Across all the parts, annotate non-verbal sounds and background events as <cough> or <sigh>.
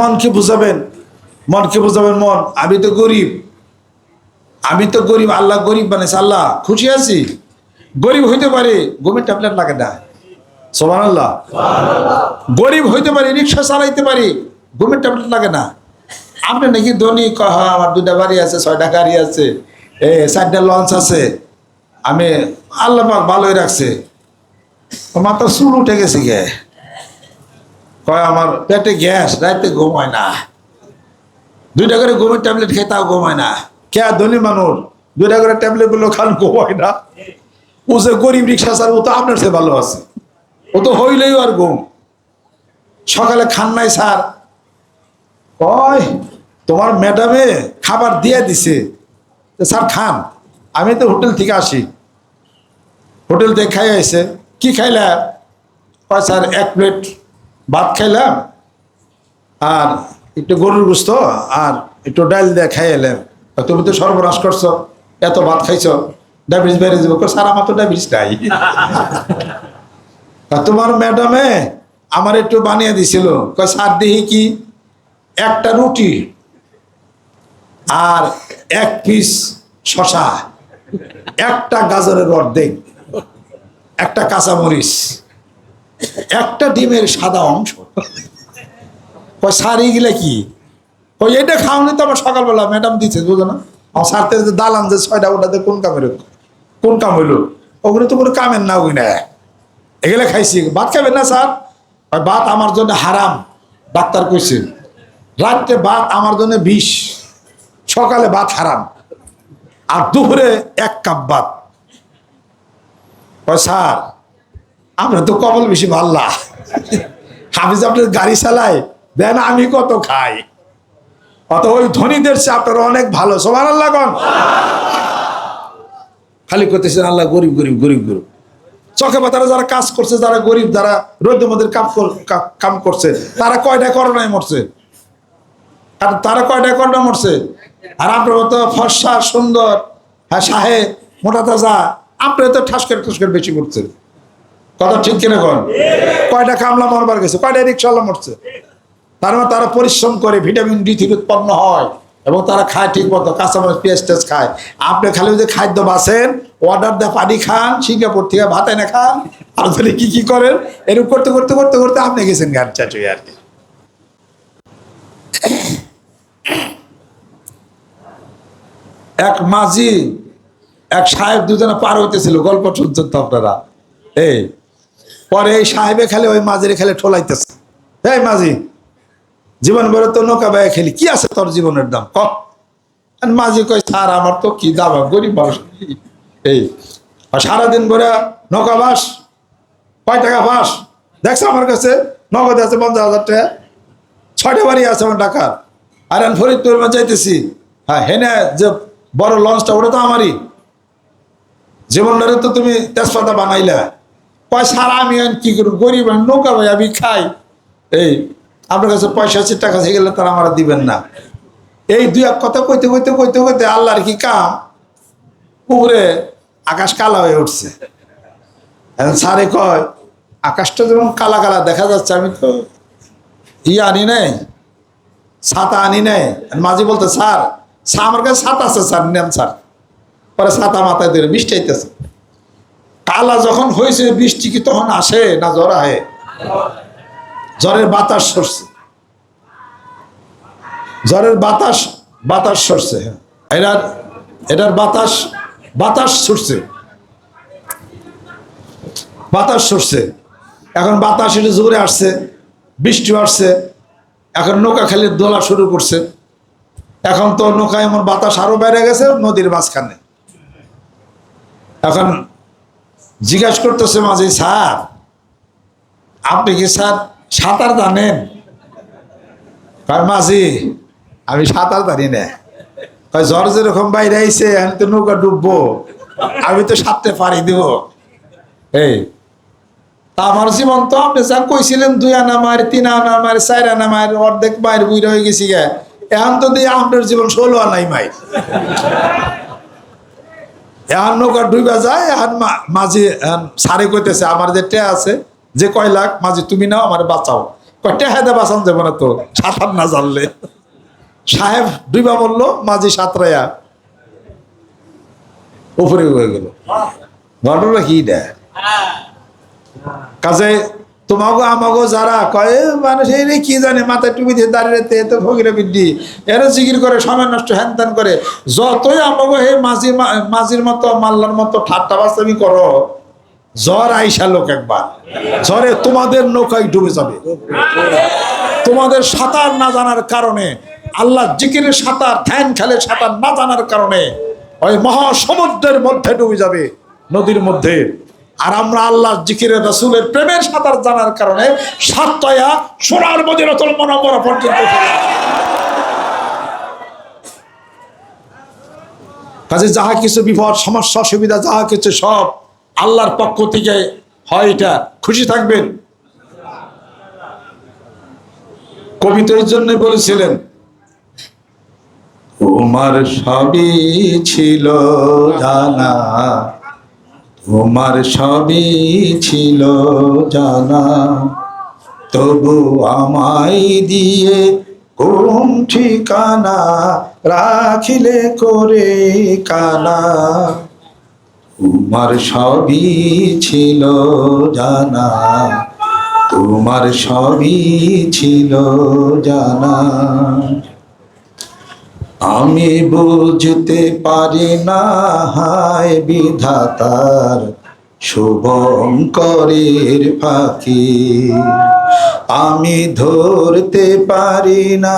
মনকে বুঝাবেন মনকে বুঝাবেন মন। আমি তো গরিব। আমি তো গরিব আল্লাহ গরিব বানাইছে আল্লাহ খুশি আছি। গরিব হইতে পারে ঘুমের ট্যাবলেট লাগে না। সোমান আল্লাহ গরিব হইতে পারি রিক্সা চালাইতে পারি ঘুমের ট্যাবলেট লাগে না। আপনি নাকি ধনী কয়, হ্যাঁ, আমার দুটা বাড়ি আছে ছয়টা গাড়ি আছে এ চারটা লঞ্চ আছে। আমি আল্লাহ ভালোই রাখছে। ও মাথার চুল উঠে গেছে গে। কয়, আমার পেটে গ্যাস রাতে ঘুমায় না। দুইটা করে ঘুমের ট্যাবলেট খেয়ে তাও ঘুমায় না। কে ধনী মানুষ? দুইটা করে ট্যাবলেটগুলো খান ঘুমায় না। ও যে গরিব রিক্সা স্যার ও তো আপনার সে ভালো আছে। ও তো হইলেই আর ঘুম। সকালে খান নাই, স্যার। কয়, তোমার ম্যাডামে খাবার দিয়ে দিছে। স্যার, খান। আমি তো হোটেল থেকে আসি। হোটেল থেকে খাই আইছে। কি খাইলা? কয়, স্যার, এক প্লেট ভাত খাইলাম আর একটু গরুর গুস্ত আর একটু ডাল দিয়ে খাই এলাম। তুমি তো সর্বনাশ করছ এত ভাত খাইছো ডায়াবেটিস বেড়ে যাব। স্যার আমার তো ডায়াবেটিস নাই। <laughs> তা তোমার ম্যাডামে আমার একটু বানিয়ে দিছিল। কয় স্যার দেখি কি? একটা রুটি আর এক পিস শশা একটা গাজরের অর্ধেক একটা কাঁচামরিচ। একটা ডিমের সাদা অংশ। কয়, স্যার, এইগুলা কি? ওই এটা খাওনি তো আমার সকালবেলা, ম্যাডাম দিচ্ছে বুঝো না? আমার স্যার যে দালান যে ছয়টা ওটাতে কোন কামের কোন কাম হইল? ওগুলো তো কোনো কামের না ওই না এগুলো খাইছি। ভাত খাবেন না, স্যার? ওই ভাত আমার জন্য হারাম। ডাক্তার কইছে, রাত্রে ভাত আমার জন্য বিষ, সকালে ভাত হারাম, আর দুপুরে এক কাপ ভাত। ওই স্যার আমরা তো কবল বেশি আমি যে আপনার গাড়ি চালাই দেন আমি কত খাই। অত ওই ধনীদের চেয়ে আপনারা অনেক ভালো। সবার আল্লাহ কন। খালি করতেছেন আল্লাহ গরিব গরিব গরিব গরিব। চকে পাতারা যারা কাজ করছে, যারা গরিব, যারা রোদ্র মধ্যে কাম করছে, তারা কয়টা করোনায় মরছে? আর তারা কয়টা করোনা মরছে? আর আপনার মতো ফর্সা, সুন্দর হ্যাঁ সাহে মোটা তাজা আপনি তো ঠাস করে ঠাস করে বেশি করছেন। কথা ঠিক কিনা কন? কয়টা কামলা মরবার গেছে? কয়টা রিক্সাওয়ালা মরছে? তার মানে তারা পরিশ্রম করে ভিটামিন ডি থেকে উৎপন্ন হয় এবং তারা খায় ঠিক মতো, কাঁচামরিচ, পেঁয়াজ টেস্ট খায়। আপনি খালি ওই যে খাদ্য বাসেন অর্ডার দেয় পানি খান, সিঙ্গাপুর থেকে ভাত এনে খান, আর তাহলে কি কি করেন? এরকম করতে করতে করতে করতে আপনি গেছেন গান চাচুই আর কি। এক মাঝি, এক সাহেব দুজনে পার হইতেছিল, গল্প শুনছেন তো আপনারা? এই পরে এই সাহেবে খালি ওই মাঝিরে খালি ঠোলাইতেছে। এই মাঝি, জীবন ভরে তো নৌকা বাইয়ে খেলি, কি আছে তোর জীবনের দাম? ক। আর মাঝি কয়, স্যার, আমার তো কি দাম? গরিব মানুষ এই সারাদিন ভরে নৌকা বাস, কয় টাকা বাস? দেখছ আমার কাছে নগদ আছে পঞ্চাশ হাজার টাকা। ছয়টা বাড়ি আছে আমার টাকার আর আমি ফরিদপুর যাইতেছি। হ্যাঁ হেনে যে বড় লঞ্চটা, ওটা তো আমারই। জীবনটারে তো তুমি তেজপাতা বানাইলা। কয় সারা আমি কি করব? গরিব নৌকা ভাই আমি খাই। এই, আপনার কাছে পয়সা আছে, টাকা থেকে গেলে তারা আমার দিবেন না। এই দুই এক কথা কইতে কইতে কইতে কইতে আল্লাহর কি কাম? পুকুরে আকাশ কালা হয়ে উঠছে। স্যারে কয়, আকাশটা যেমন কালা কালা দেখা যাচ্ছে, আমি তো ই আনি নাই, ছাতা আনি নাই। মাঝি বলতে, স্যার আমার কাছে ছাতা আছে, স্যার, নেন, স্যার। পরে ছাতা মাথায় ধরে বৃষ্টি আইতেছে। কালা যখন হয়েছে বৃষ্টি কি তখন আসে না জ্বর আহে? জ্বরের বাতাস সরছে। জ্বরের বাতাস বাতাস সরছে হ্যাঁ। এটার এটার বাতাস বাতাস সরছে। বাতাস সরছে। এখন বাতাস এটা জোরে আসছে, বৃষ্টি আসছে, এখন নৌকা খালি দোলা শুরু করছে। এখন তো নৌকা এমন বাতাস আরও বেড়ে গেছে, নদীর মাঝখানে। এখন জিজ্ঞাসা করতেছে মাঝে, স্যার, আপনি কি স্যার সাঁতার জানেন? মাঝি, আমি সাঁতার জানি না। জ্বর যেরকম বাইরে আইছে, আমি তো নৌকা ডুববো, আমি তো সাঁততে পারি দিব। এই, তা আমার জীবন তো আপনি যা কইছিলেন, দুই আনা মার তিন আনা মার চার আনা মার অর্ধেক মায়ের বুড়ি হয়ে গেছি গে। এখন তো দিয়ে আপনার জীবন ষোলো আনাই মাই এখন নৌকা ডুইবা যায়, এখন মাঝি সারে কইতেছে, আমার যে টে আছে, যে কয় লাখ, মাঝি তুমি নাও, আমার বাঁচাও। কয় টে হায়দা বাসান যাবে না তো, সাঁতার না জানলে। সাহেব ডুইবা বলল, মাঝি সাঁতরাইয়া উপরে হয়ে গেল। ঘটনা কি কাজে তোমাগো আমাগো যারা কয় "এ, মানুষ এই কি জানে মাথায় টুপি দিয়ে দাঁড়িয়ে তে তো ফকিরে বিদ্যি এরা জিকির করে সময় নষ্ট হ্যান করে। যতই আমাগো হে মাঝির মাঝির মতো মাল্লার মতো ঠাট্টা বাস্তামি করো। জ্বর আইসা লোক একবার। জ্বরে তোমাদের নৌকায় ডুবে যাবে। তোমাদের সাঁতার না জানার কারণে আল্লাহ জিকিরের সাঁতার ধ্যান খেলে সাঁতার না জানার কারণে ওই মহাসমুদ্রের মধ্যে ডুবে যাবে নদীর মধ্যে। আর আমরা আল্লাহ জিকিরের রসুলের প্রেমের সাঁতার জানার কারণে সাতয়া সোনার মদিরতল মনোমরা পর্যন্ত কাজে যাহা কিছু বিপদ, সমস্যা সুবিধা যাহা কিছু সব আল্লাহর পক্ষ থেকে হয় এটা। খুশি থাকবেন? কবি তো এই জন্য বলেছিলেন তোমার সবই ছিল জানা তোমার সবই ছিল জানা। তবু আমায় দিয়ে কোন ঠিকানা রাখিলে করে কানা। তোমার সবই ছিল জানা। তোমার সবই ছিল জানা। আমি বুঝতে পারি না, হায় বিধাতার শুভঙ্করের ফাঁকি। আমি ধরতে পারি না,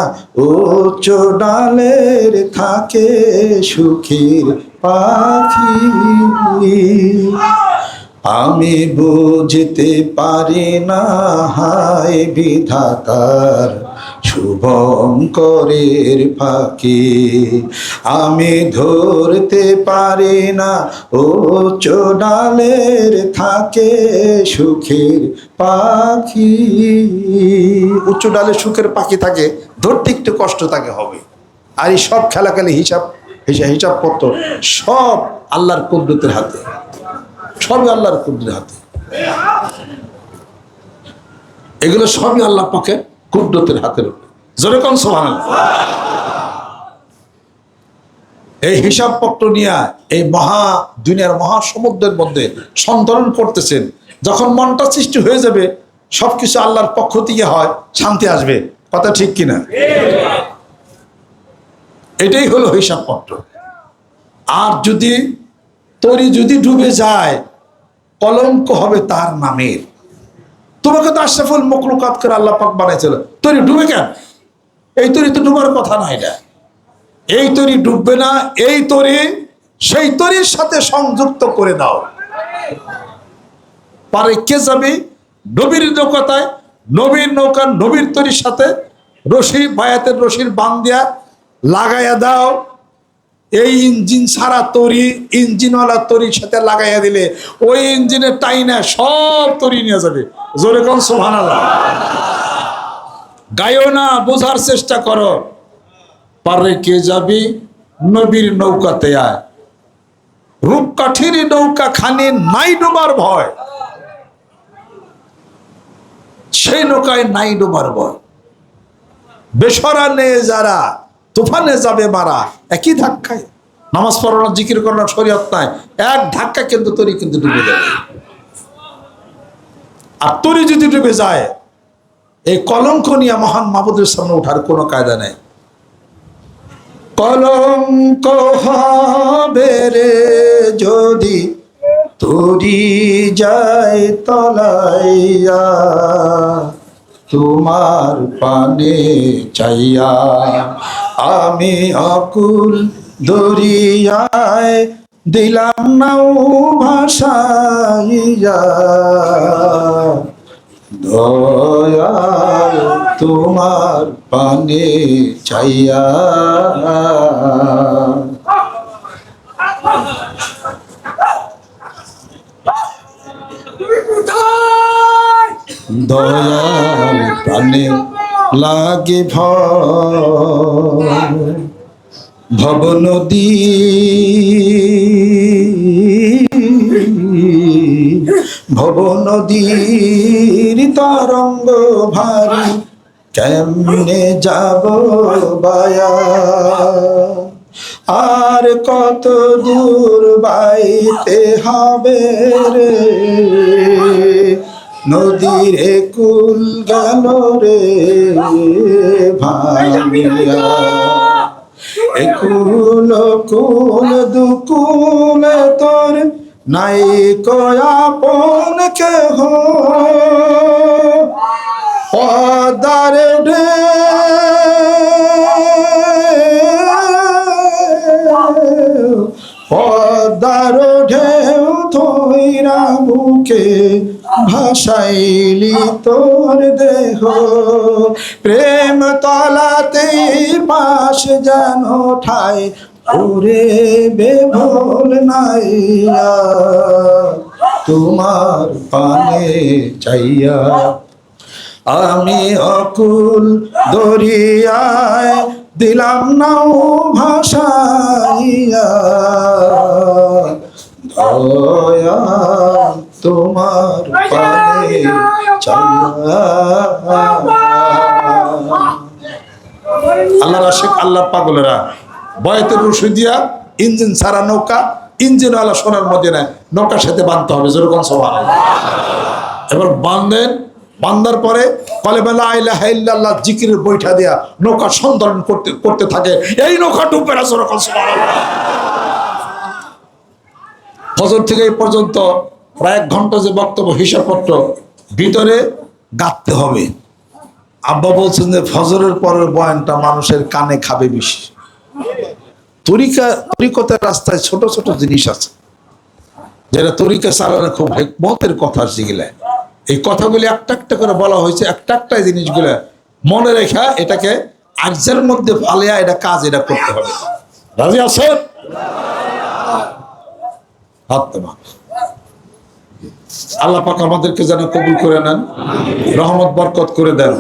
উচ্চ ডালের থাকে সুখীর পাখি। আমি বুঝতে পারি না, হায় বিধাতার শুভঙ্করের ফাঁকি। আমি ধরতে পারি না ও চোডালের থাকে সুখের পাখি। উচ্চ ডালে সুখের পাখি থাকে, ধরতে একটু কষ্ট তাকে হবে। আর এই সব খেলাখালি হিসাব হিসাব হিসাবপত্র সব আল্লাহর কুদরতের হাতে। সবই আল্লাহর কুদরতের হাতে। এগুলো সবই আল্লাহ পক্ষে কুদরতের হাতের যেরকম সোহান। এই হিসাবপত্র নিয়ে এই মহা, দুনিয়ার মহাসমুদ্রের মধ্যে সন্তরণ করতেছেন। যখন মনটা সৃষ্টি হয়ে যাবে, সবকিছু আল্লাহর পক্ষ থেকে হয়, শান্তি আসবে। কথা ঠিক কিনা? এটাই হলো হিসাবপত্র। আর যদি, তরি যদি ডুবে যায়, কলঙ্ক হবে তার নামের। তোমাকে তো আশরাফুল মকলুকাত করে আল্লাহ পাক বানাইছিল। তরি ডুবে কেন? এই তরি তো ডুবার কথা না এই তরি ডুববে না, এই তরি সেই তরির সাথে সংযুক্ত করে দাও। পারে কে যাবে? নবীর নৌকাতায় নবীর নৌকা, নবীর তরির সাথে রশি, বায়াতের রশির বান দিয়া লাগাইয়া দাও। এই ইঞ্জিন ছাড়া তরি, ইঞ্জিনওয়ালা তরির সাথে লাগাইয়া দিলে ওই ইঞ্জিনের টাইনা সব তরি নিয়ে যাবে। জোরে কোন সোহান গায়ও না, বোঝার চেষ্টা করো। পারে কে যাবি? নবীর নৌকাতে আয়। রূপকাঠির নৌকা খানে নাই ডোবার ভয়। সেই নৌকায় নাই ডোবার ভয়। বেসরা নে যারা, তুফানে যাবে মারা। একই ধাক্কায়। নামাজ পড়ানো জিকির করানোর শরীয়ত নাই। এক ধাক্কা কিন্তু তরি কিন্তু ডুবে যাবে। আর তরি যদি ডুবে যায় এই কলঙ্ক নিয়ে মহান মাহবুদের সামনে ওঠার কোনো কায়দা নেই। কলঙ্ক হবে রে যদি তরি যায় তলাইয়া, তোমার পানে চাইয়া আমি অকুল দরিয়ায় দিলাম নাও ভাষাইয়া দয়াল তোমার পানে চাইয়া। দয়াল প্রাণে লাগে ভব নদী ভব নদীর তরঙ্গ ভারী কেমনে যাব বায়া? আর কত দূর বাইতে হবে রে? নদীর কুল গেল রে ভাইয়া একুল কুল দুকুল তোর নাই কয়াপন কেহ পদার ঢে পদার ঢেউ ধৈরা বুকে ভাসাইলি তোর দেহ। প্রেম তলাতে পাশ যেন ঠাই ওরে বেভোল নাইয়া, তোমার পানে চাইয়া আমি অকুল দরিয়ায় দিলাম নাও ভাষাইয়া। দয়া তোমার পানে চাইয়া। আল্লাহ রাশেক আল্লাহ পাগলেরা। বয়তের দিয়া ইঞ্জিন ছাড়া নৌকা ইঞ্জিন আলা সোনার মধ্যে নেয় নৌকার সাথে বাঁধতে হবে যেরকম সভা? এবার বাঁধেন বান্দার পরে কলে বেলা জিকিরের বৈঠা দেয়া নৌকা সন্ধান করতে করতে থাকে। এই নৌকা ডুবে না যেরকম ফজর থেকে এই পর্যন্ত প্রায় এক ঘণ্টা যে বক্তব্য, হিসাবপত্র ভিতরে গাঁথতে হবে। আব্বা বলছেন যে, ফজরের পরের বয়ানটা মানুষের কানে খাবে বেশি। তরিকা, তরিকতার রাস্তায় ছোট ছোট জিনিস আছে। যেটা তরিকা চালানো খুব মতের কথা সেগুলা এই কথাগুলি একটা একটা করে বলা হয়েছে, একটা একটা জিনিসগুলো মনে রেখা এটাকে আর্যের মধ্যে ফালিয়া এটা কাজ এটা করতে হবে। রাজি আছেন? আল্লাহ পাক আমাদেরকে যেন কবুল করে নেন, রহমত, বরকত করে দেন।